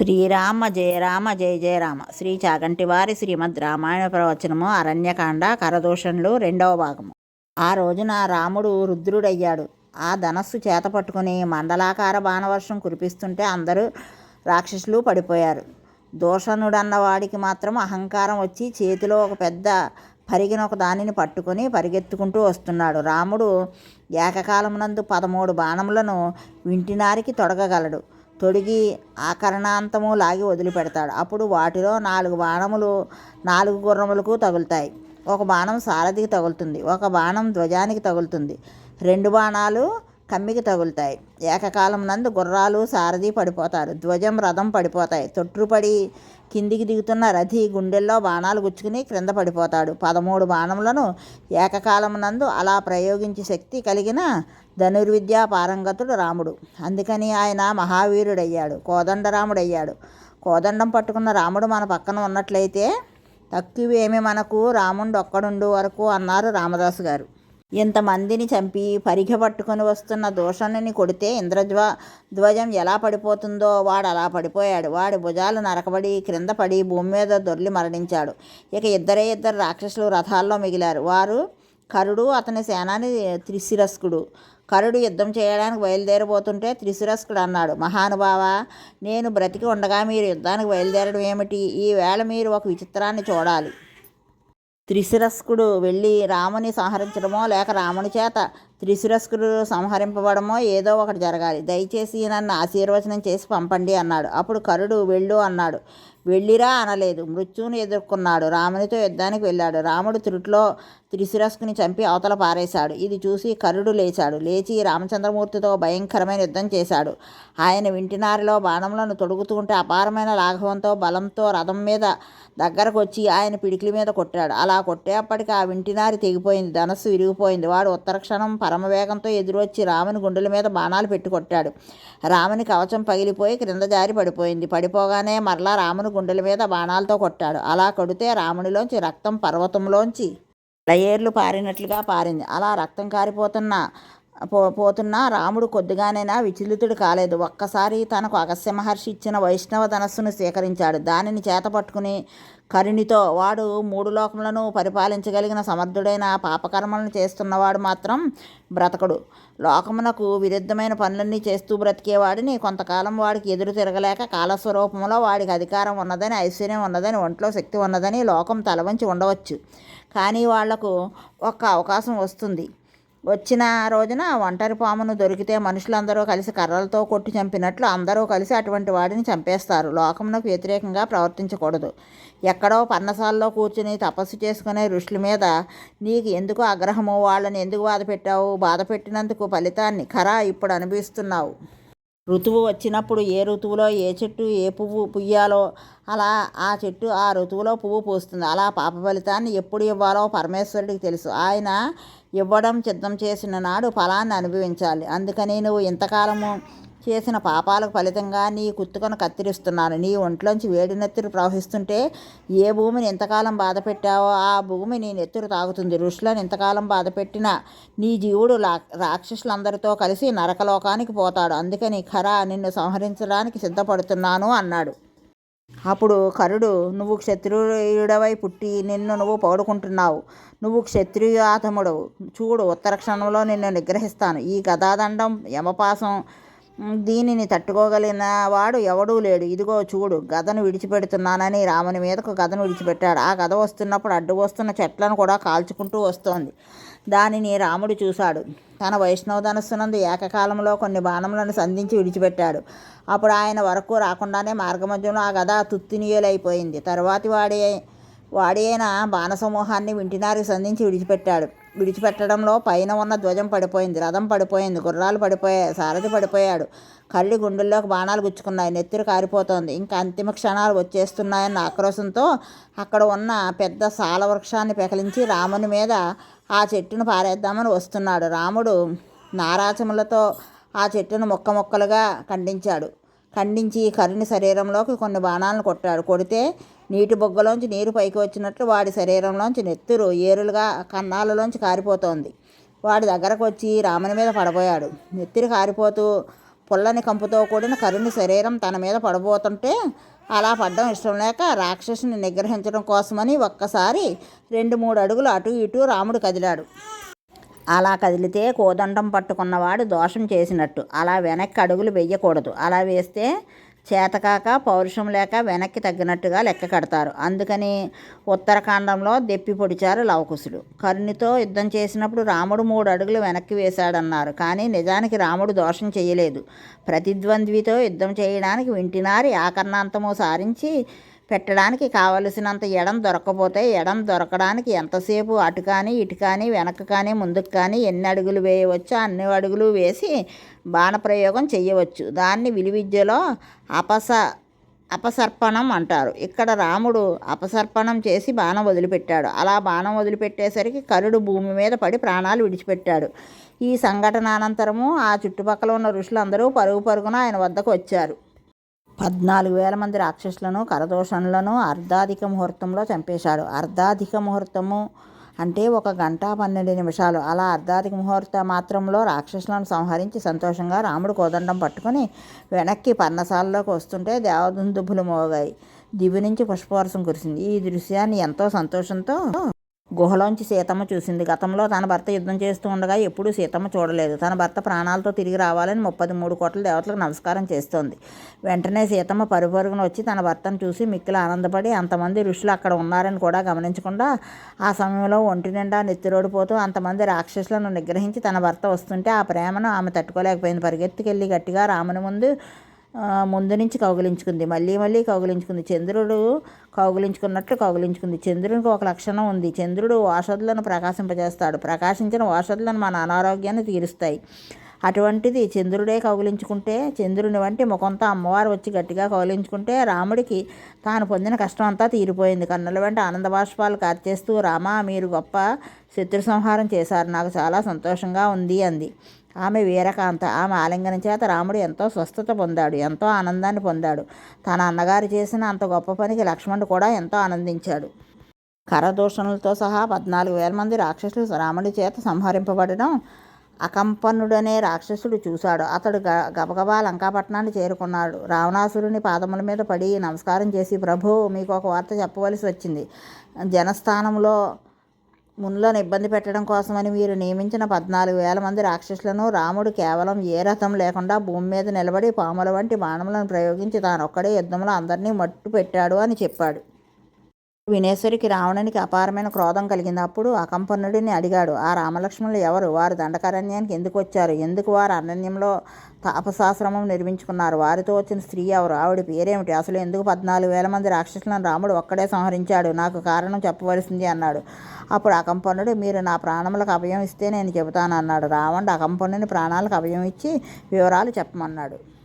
శ్రీరామ జయ రామ జయ జయ రామ. శ్రీ చాగంటి వారి శ్రీమద్ రామాయణ ప్రవచనము అరణ్యకాండ కరదోషణులు రెండవ భాగము. ఆ రోజున రాముడు రుద్రుడయ్యాడు. ఆ ధనస్సు చేత పట్టుకుని మండలాకార బాణవర్షం కురిపిస్తుంటే అందరూ రాక్షసులు పడిపోయారు. దూషణుడన్న వాడికి మాత్రం అహంకారం వచ్చి చేతిలో ఒక పెద్ద పరిగిన ఒక దానిని పట్టుకొని పరిగెత్తుకుంటూ వస్తున్నాడు. రాముడు ఏకకాలమునందు పదమూడు బాణములను వింటినారికి తొడగగలడు. తొడిగి ఆకరణాంతము లాగి వదిలిపెడతాడు. అప్పుడు వాటిలో నాలుగు బాణములు నాలుగు గుర్రములకు తగులుతాయి. ఒక బాణం సారథికి తగులుతుంది. ఒక బాణం ధ్వజానికి తగులుతుంది. రెండు బాణాలు కమ్మికి తగులుతాయి. ఏకకాలం నందు గుర్రాలు సారథి పడిపోతారు. ధ్వజం రథం పడిపోతాయి. తొట్టుపడి కిందికి దిగుతున్న రథి గుండెల్లో బాణాలు గుచ్చుకుని క్రింద పడిపోతాడు. పదమూడు బాణములను ఏకకాలం నందు అలా ప్రయోగించి శక్తి కలిగిన ధనుర్విద్యా పారంగతుడు రాముడు. అందుకని ఆయన మహావీరుడయ్యాడు. కోదండరాముడయ్యాడు. కోదండం పట్టుకున్న రాముడు మన పక్కన ఉన్నట్లయితే తక్కువేమి మనకు రాముడు ఒక్కడుండు వరకు అన్నారు రామదాసు గారు. ఇంతమందిని చంపి పరిగె పట్టుకొని వస్తున్న దూషణుని కొడితే ఇంద్రధ్వ ధ్వజం ఎలా పడిపోతుందో వాడు అలా పడిపోయాడు. వాడి భుజాలు నరకబడి క్రింద పడి భూమి మీద దొర్లి మరణించాడు. ఇక ఇద్దరే ఇద్దరు రాక్షసులు రథాల్లో మిగిలారు. వారు కరుడు అతని సేనాని త్రిశిరస్కుడు. కరుడు యుద్ధం చేయడానికి బయలుదేరబోతుంటే త్రిశిరస్కుడు అన్నాడు మహానుభావ నేను బ్రతికి ఉండగా మీరు యుద్ధానికి బయలుదేరడం ఏమిటి? ఈ వేళ మీరు ఒక విచిత్రాన్ని చూడాలి. త్రిశిరస్కుడు వెళ్ళి రాముని సంహరించడమో లేక రాముని చేత త్రిశురస్కులు సంహరింపబడమో ఏదో ఒకటి జరగాలి. దయచేసి నన్ను ఆశీర్వచనం చేసి పంపండి అన్నాడు. అప్పుడు కరుడు వెళ్ళు అన్నాడు. వెళ్ళిరా అనలేదు. మృత్యువును ఎదుర్కొన్నాడు. రామునితో యుద్ధానికి వెళ్ళాడు. రాముడు త్రుట్లో త్రిశురస్కుని చంపి అవతల పారేశాడు. ఇది చూసి కరుడు లేచాడు. లేచి రామచంద్రమూర్తితో భయంకరమైన యుద్ధం చేశాడు. ఆయన వింటినారిలో బాణములను తొడుగుతూ ఉంటే అపారమైన లాఘవంతో బలంతో రథం మీద దగ్గరకు వచ్చి ఆయన పిడికిలి మీద కొట్టాడు. అలా కొట్టేప్పటికి ఆ వింటినారి తెగిపోయింది. ధనస్సు విరిగిపోయింది. వాడు ఉత్తర క్షణం పరమవేగంతో ఎదురొచ్చి రాముని గుండెల మీద బాణాలు పెట్టి కొట్టాడు. రాముని కవచం పగిలిపోయి క్రింద జారి పడిపోయింది. పడిపోగానే మరలా రాముని గుండెల మీద బాణాలతో కొట్టాడు. అలా కొడితే రామునిలోంచి రక్తం పర్వతంలోంచి లయేర్లు పారినట్లుగా పారింది. అలా రక్తం కారిపోతున్న పో పోతున్న రాముడు కొద్దిగానైనా విచలితుడు కాలేదు. ఒక్కసారి తనకు అగస్య మహర్షి ఇచ్చిన వైష్ణవ ధనస్సును స్వీకరించాడు దానిని చేత పట్టుకుని కరుణితో వాడు మూడు లోకములను పరిపాలించగలిగిన సమర్థుడైన పాపకర్మలను చేస్తున్నవాడు మాత్రం బ్రతకడు. లోకమునకు విరుద్ధమైన పనులన్నీ చేస్తూ బ్రతికేవాడిని కొంతకాలం వాడికి ఎదురు తిరగలేక కాలస్వరూపంలో వాడికి అధికారం ఉన్నదని ఐశ్వర్యం ఉన్నదని ఒంట్లో శక్తి ఉన్నదని లోకం తలవంచి ఉండవచ్చు. కానీ వాళ్ళకు ఒక్క అవకాశం వస్తుంది. వచ్చిన రోజున ఒంటరి పామును దొరికితే మనుషులందరూ కలిసి కర్రలతో కొట్టి చంపినట్లు అందరూ కలిసి అటువంటి వాడిని చంపేస్తారు. లోకమునకు వ్యతిరేకంగా ప్రవర్తించకూడదు. ఎక్కడో పన్నసాల్లో కూర్చుని తపస్సు చేసుకునే ఋషుల మీద నీకు ఎందుకు ఆగ్రహము? వాళ్ళని ఎందుకు బాధ పెట్టావు? బాధ పెట్టినందుకు ఫలితాన్ని ఖరా ఇప్పుడు అనుభవిస్తున్నావు. ఋతువు వచ్చినప్పుడు ఏ ఋతువులో ఏ చెట్టు ఏ పువ్వు పుయ్యాలో అలా ఆ చెట్టు ఆ ఋతువులో పువ్వు పూస్తుంది. అలా పాప ఫలితాన్ని ఎప్పుడు ఇవ్వాలో పరమేశ్వరుడికి తెలుసు. ఆయన ఇవ్వడం సిద్ధం చేసిన నాడు ఫలాన్ని అనుభవించాలి. అందుకని నువ్వు ఇంతకాలము చేసిన పాపాలకు ఫలితంగా నీ కుత్తుకను కత్తిరిస్తున్నాను. నీ ఒంట్లోంచి వేడి నెత్తురు ప్రవహిస్తుంటే ఏ భూమిని ఎంతకాలం బాధ పెట్టావో ఆ భూమి నీ నెత్తురు తాగుతుంది. ఋషులను ఇంతకాలం బాధ పెట్టినా నీ జీవుడు రాక్షసులందరితో కలిసి నరకలోకానికి పోతాడు. అందుకని ఖరా నిన్ను సంహరించడానికి సిద్ధపడుతున్నాను అన్నాడు. అప్పుడు కరుడు నువ్వు క్షత్రియుడవై పుట్టి నిన్ను నువ్వు పౌడుకుంటున్నావు నువ్వు క్షత్రియాతముడవు చూడు ఉత్తర క్షణంలో నిన్ను నిగ్రహిస్తాను. ఈ గదాదండం యమపాసం దీనిని తట్టుకోగలిగిన వాడు ఎవడూ లేడు. ఇదిగో చూడు గదను విడిచిపెడుతున్నానని రాముని మీదకు గదను విడిచిపెట్టాడు. ఆ గద వస్తున్నప్పుడు అడ్డు వస్తున్న చెట్లను కూడా కాల్చుకుంటూ వస్తోంది. దానిని రాముడు చూశాడు. తన వైష్ణవ ధనస్సునందు ఏకకాలంలో కొన్ని బాణములను సంధించి విడిచిపెట్టాడు. అప్పుడు ఆయన వరకు రాకుండానే మార్గమధ్యంలో ఆ గద తుత్తినీయులైపోయింది. తరువాతి వాడే వాడి అయిన బాణసమూహాన్ని వింటినారికి సంధించి విడిచిపెట్టాడు. విడిచిపెట్టడంలో పైన ఉన్న ధ్వజం పడిపోయింది రథం పడిపోయింది గుర్రాలు పడిపోయాయి సారథి పడిపోయాడు. కళ్ళి గుండెల్లోకి బాణాలు గుచ్చుకున్నాయి నెత్తురు కారిపోతోంది. ఇంకా అంతిమ క్షణాలు వచ్చేస్తున్నాయన్న ఆక్రోశంతో అక్కడ ఉన్న పెద్ద సాల వృక్షాన్ని పెకలించి రాముని మీద ఆ చెట్టును పారేద్దామని వస్తున్నాడు. రాముడు నారాచములతో ఆ చెట్టును మొక్క మొక్కలుగా ఖండించాడు. ఖండించి కరుని శరీరంలోకి కొన్ని బాణాలను కొట్టాడు. కొడితే నీటి బొగ్గలోంచి నీరు పైకి వచ్చినట్లు వాడి శరీరంలోంచి నెత్తురు ఏరులుగా కన్నాలలోంచి కారిపోతోంది. వాడి దగ్గరకు వచ్చి రాముని మీద పడబోయాడు. నెత్తిరి కారిపోతూ పుల్లని కంపుతో కూడిన కరుని శరీరం తన మీద పడబోతుంటే అలా పడ్డం ఇష్టం లేక రాక్షసుని నిగ్రహించడం కోసమని ఒక్కసారి రెండు మూడు అడుగులు అటు ఇటు రాముడు కదిలాడు. అలా కదిలితే కోదండం పట్టుకున్నవాడు దోషం చేసినట్టు. అలా వెనక్కి అడుగులు వెయ్యకూడదు. అలా వేస్తే చేతకాక పౌరుషం లేక వెనక్కి తగ్గినట్టుగా లెక్క కడతారు. అందుకని ఉత్తరకాండంలో దెప్పి పొడిచారు లవకుశుడు కర్ణితో యుద్ధం చేసినప్పుడు రాముడు మూడు అడుగులు వెనక్కి వేశాడన్నారు. కానీ నిజానికి రాముడు దోషం చేయలేదు. ప్రతిద్వంద్వితో యుద్ధం చేయడానికి వింటినారి ఆకర్ణాంతము సారించి పెట్టడానికి కావలసినంత ఎడం దొరకపోతే ఎడం దొరకడానికి ఎంతసేపు అటు కానీ ఇటు కానీ వెనక కానీ ముందుకు కానీ ఎన్ని అడుగులు వేయవచ్చో అన్ని అడుగులు వేసి బాణప్రయోగం చేయవచ్చు దాన్ని విలువిద్యలో అపస అపసర్పణం అంటారు. ఇక్కడ రాముడు అపసర్పణం చేసి బాణం వదిలిపెట్టాడు. అలా బాణం వదిలిపెట్టేసరికి కరుడు భూమి మీద పడి ప్రాణాలు విడిచిపెట్టాడు. ఈ సంఘటన అనంతరము ఆ చుట్టుపక్కల ఉన్న ఋషులందరూ పరుగు పరుగున ఆయన వద్దకు వచ్చారు. పద్నాలుగు వేల మంది రాక్షసులను కరదోషణలను అర్ధాధిక ముహూర్తంలో చంపేశాడు. అర్ధాధిక ముహూర్తము అంటే ఒక గంట పన్నెండు నిమిషాలు. అలా అర్ధాధిక ముహూర్త మాత్రంలో రాక్షసులను సంహరించి సంతోషంగా రాముడు కోదండం పట్టుకొని వెనక్కి పర్ణశాలలోకి వస్తుంటే దేవదుందుభులు మోగాయి. దివి నుంచి పుష్పవర్షం కురిసింది. ఈ దృశ్యాన్ని ఎంతో సంతోషంతో గుహలోంచి సీతమ్మ చూసింది. గతంలో తన భర్త యుద్ధం చేస్తూ ఉండగా ఎప్పుడూ సీతమ్మ చూడలేదు. తన భర్త ప్రాణాలతో తిరిగి రావాలని ముప్పది మూడు కోట్ల దేవతలకు నమస్కారం చేస్తోంది. వెంటనే సీతమ్మ పరుపరుగున వచ్చి తన భర్తను చూసి మిక్కిలి ఆనందపడి అంతమంది ఋషులు అక్కడ ఉన్నారని కూడా గమనించకుండా ఆ సమయంలో ఒంటి నిండా నెత్తిరోడిపోతూ అంతమంది రాక్షసులను నిగ్రహించి తన భర్త వస్తుంటే ఆ ప్రేమను ఆమె తట్టుకోలేకపోయింది. పరిగెత్తుకెళ్ళి గట్టిగా రాముని ముందు ముందు నుంచి కౌగిలించుకుంది. మళ్ళీ మళ్ళీ కౌగిలించుకుంది. చంద్రుడు కౌగిలించుకున్నట్లు కౌగిలించుకుంది. చంద్రునికి ఒక లక్షణం ఉంది. చంద్రుడు ఔషధులను ప్రకాశింపజేస్తాడు. ప్రకాశించిన ఔషధులను మన అనారోగ్యాన్ని తీరుస్తాయి. అటువంటిది చంద్రుడే కౌగిలించుకుంటే చంద్రుని వంటి ముఖంతో అమ్మవారు వచ్చి గట్టిగా కౌగిలించుకుంటే రాముడికి తాను పొందిన కష్టం అంతా తీరిపోయింది. కన్నుల వెంట ఆనంద బాష్పాలు కార్చేస్తూ రామా మీరు గొప్ప శత్రు సంహారం చేశారు. నాకు చాలా సంతోషంగా ఉంది అంది. ఆమె వీరకాంత ఆమె ఆలింగనం చేత రాముడు ఎంతో స్వస్థత పొందాడు ఎంతో ఆనందాన్ని పొందాడు. తన అన్నగారు చేసిన అంత గొప్ప పనికి లక్ష్మణుడు కూడా ఎంతో ఆనందించాడు. కరదూషణలతో సహా పద్నాలుగు వేల మంది రాక్షసులు రాముడి చేత సంహరింపబడడం అకంపన్నుడనే రాక్షసుడు చూశాడు. అతడు గ గబగబా లంకాపట్నాన్ని చేరుకున్నాడు. రావణాసురుని పాదముల మీద పడి నమస్కారం చేసి ప్రభు మీకు ఒక వార్త చెప్పవలసి వచ్చింది. జనస్థానంలో మునులను ఇబ్బంది పెట్టడం కోసమని మీరు నియమించిన పద్నాలుగు వేల మంది రాక్షసులను రాముడు కేవలం ఏ రథం లేకుండా భూమి మీద నిలబడి పాముల వంటి బాణములను ప్రయోగించి తానొక్కడే యుద్ధంలో అందరినీ మట్టు పెట్టాడు అని చెప్పాడు. వినేశ్వరికి రావణునికి అపారమైన క్రోధం కలిగింది. అప్పుడు అకంపన్నుడిని అడిగాడు ఆ రామలక్ష్మణులు ఎవరు? వారు దండకారణ్యానికి ఎందుకు వచ్చారు? ఎందుకు వారు అరణ్యంలో తాపసాశ్రమం నిర్మించుకున్నారు? వారితో వచ్చిన స్త్రీ ఎవరు? ఆవిడ పేరేమిటి? అసలు ఎందుకు పద్నాలుగు వేల మంది రాక్షసులను రాముడు ఒక్కడే సంహరించాడు? నాకు కారణం చెప్పవలసింది అన్నాడు. అప్పుడు అకంపన్నుడు మీరు నా ప్రాణములకు అభయం ఇస్తే నేను చెబుతాను అన్నాడు. రావణుడు అకంపన్నుని ప్రాణాలకు అభయం ఇచ్చి వివరాలు చెప్పమన్నాడు.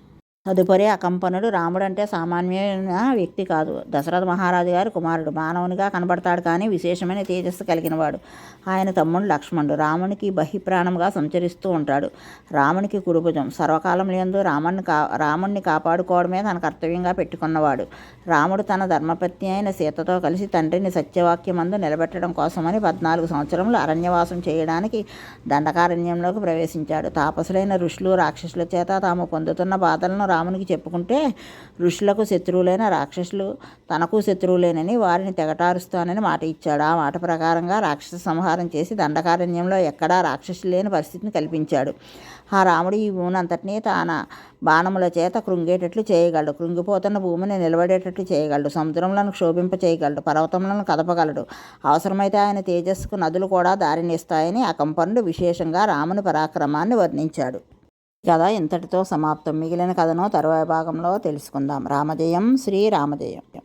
తదుపరి అకంపనుడు రాముడంటే సామాన్యమైన వ్యక్తి కాదు. దశరథ మహారాజు గారి కుమారుడు. మానవునిగా కనబడతాడు కానీ విశేషమైన తేజస్సు కలిగినవాడు. ఆయన తమ్ముడు లక్ష్మణుడు. రామునికి బహిప్రాణంగా సంచరిస్తూ ఉంటాడు. రామునికి కురుభుజం సర్వకాలం ఎందు రాముణ్ణి కా రాముణ్ణి కాపాడుకోవడమే తన కర్తవ్యంగా పెట్టుకున్నవాడు. రాముడు తన ధర్మపత్ని అయిన సీతతో కలిసి తండ్రిని సత్యవాక్యమందు నిలబెట్టడం కోసమని పద్నాలుగు సంవత్సరములు అరణ్యవాసం చేయడానికి దండకారణ్యంలోకి ప్రవేశించాడు. తాపసులైన ఋషులు రాక్షసుల చేత తాము పొందుతున్న బాధలను రామునికి చెప్పుకుంటే ఋషులకు శత్రువులైన రాక్షసులు తనకు శత్రువులేనని వారిని తెగటారుస్తానని మాట ఇచ్చాడు. ఆ మాట ప్రకారంగా రాక్షస సంహారం చేసి దండకారణ్యంలో ఎక్కడా రాక్షసులు లేని పరిస్థితిని కల్పించాడు. ఆ రాముడు ఈ భూమినంతటినీ తన బాణముల చేత కృంగేటట్లు చేయగలడు. కృంగిపోతున్న భూమిని నిలబడేటట్లు చేయగలడు. సముద్రములను క్షోభింప చేయగలడు పర్వతములను కదపగలడు. అవసరమైతే ఆయన తేజస్సుకు నదులు కూడా దారినిస్తాయని ఆ కంపనుడు విశేషంగా రాముని పరాక్రమాన్ని వర్ణించాడు. కథ ఇంతటితో సమాప్తం. మిగిలిన కథను తరువాయి భాగంలో తెలుసుకుందాం. రామజయం శ్రీ రామజయం.